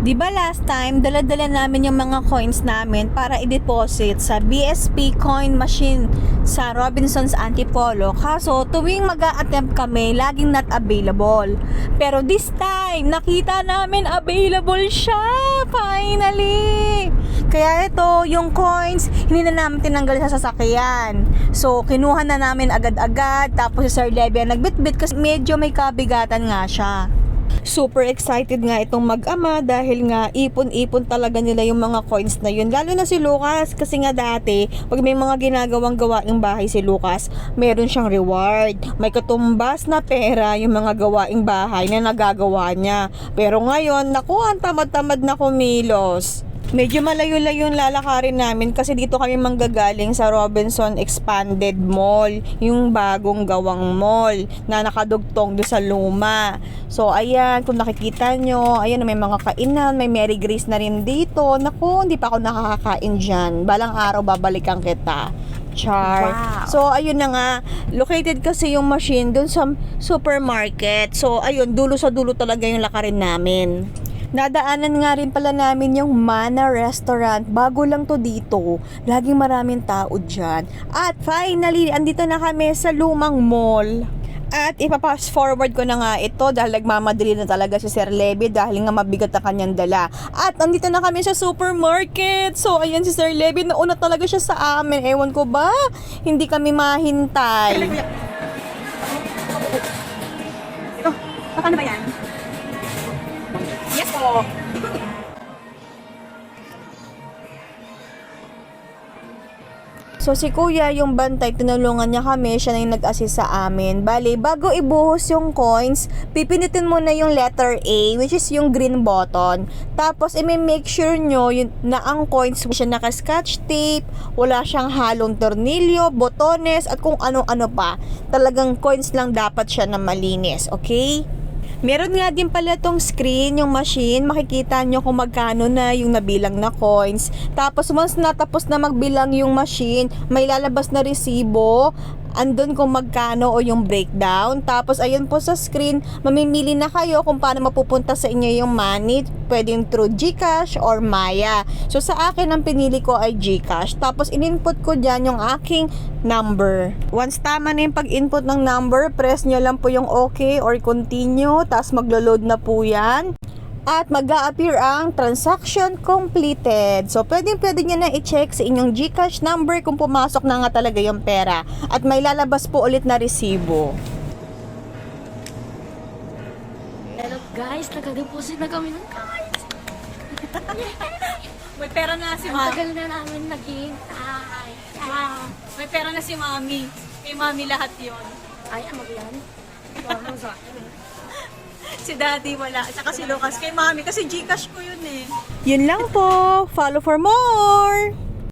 Di ba last time, dala-dala namin yung mga coins namin para i-deposit sa BSP coin machine sa Robinson's Antipolo. Kaso, tuwing mag attempt kami, laging not available. Pero this time, nakita namin available siya! Finally! Kaya ito, yung coins, hindi na namin tinanggal sa sasakyan. So, kinuha na namin agad-agad. Tapos si Sir Levy nagbitbit kasi medyo may kabigatan nga siya. Super excited nga itong mag-ama dahil nga ipon-ipon talaga nila yung mga coins na yun. Lalo na si Lucas kasi nga dati, pag may mga ginagawang gawaing bahay si Lucas, meron siyang reward. May katumbas na pera yung mga gawaing bahay na nagagawa niya. Pero ngayon, naku, ang tamad-tamad na kumilos. Medyo malayo-layo yung lalakarin namin kasi dito kami manggagaling sa Robinson Expanded Mall, yung bagong gawang mall na nakadugtong doon sa luma. So, ayan, kung nakikita nyo, ayan, may mga kainan, may Mary Grace na rin dito. Naku, hindi pa ako nakakakain dyan. Balang araw, babalikan kita. Char. Wow. So, ayun na nga. Located kasi yung machine dun sa supermarket. So, ayun, dulo sa dulo talaga yung lakarin namin. Nadaanan nga rin pala namin yung Mana Restaurant. Bago lang to dito. Laging maraming tao dyan. At finally, andito na kami sa lumang mall. At ipapass forward ko na nga ito dahil nagmamadali na talaga si Sir Levy dahil nga mabigat ang kanyang dala. At andito na kami sa supermarket. So ayan si Sir Levy, nauna talaga siya sa amin. Ewan ko ba, hindi kami mahintay. So si kuya, yung bantay, tinulungan niya kami, siya na yung nag-assist sa amin. Bali, bago ibuhos yung coins, pipinitin mo na yung letter A, which is yung green button. Tapos, i-make sure nyo yun, na ang coins siya naka-scotch tape, wala siyang halong tornilyo, botones, at kung ano-ano pa. Talagang coins lang dapat siya na malinis, okay? Meron nga din pala tong screen, yung machine, makikita nyo kung magkano na yung nabilang na coins. Tapos once natapos na magbilang yung machine, may lalabas na resibo, andun kung magkano o yung breakdown. Tapos ayun po sa screen, mamimili na kayo kung paano mapupunta sa inyo yung money, pwedeng through GCash or Maya. So sa akin, ang pinili ko ay GCash. Tapos in-input ko dyan yung aking number. Once tama na yung pag-input ng number, press nyo lang po yung okay or continue, tapos maglo-load na po yan at mag appear ang transaction completed. So, pwedeng pwede nyo na i-check sa inyong GCash number kung pumasok na nga talaga yung pera. At may lalabas po ulit na resibo. Hello guys, nag-deposit na kami ng cards. May pera na si Mami. tagal na namin naghihintay. Wow. May pera na si Mami. Kay Mami lahat yon. Ay, ano ba yan? Wow. Si Daddy wala. Saka si Lucas. Kay Mami. Kasi Gcash ko yun eh. Yun lang po. Follow for more!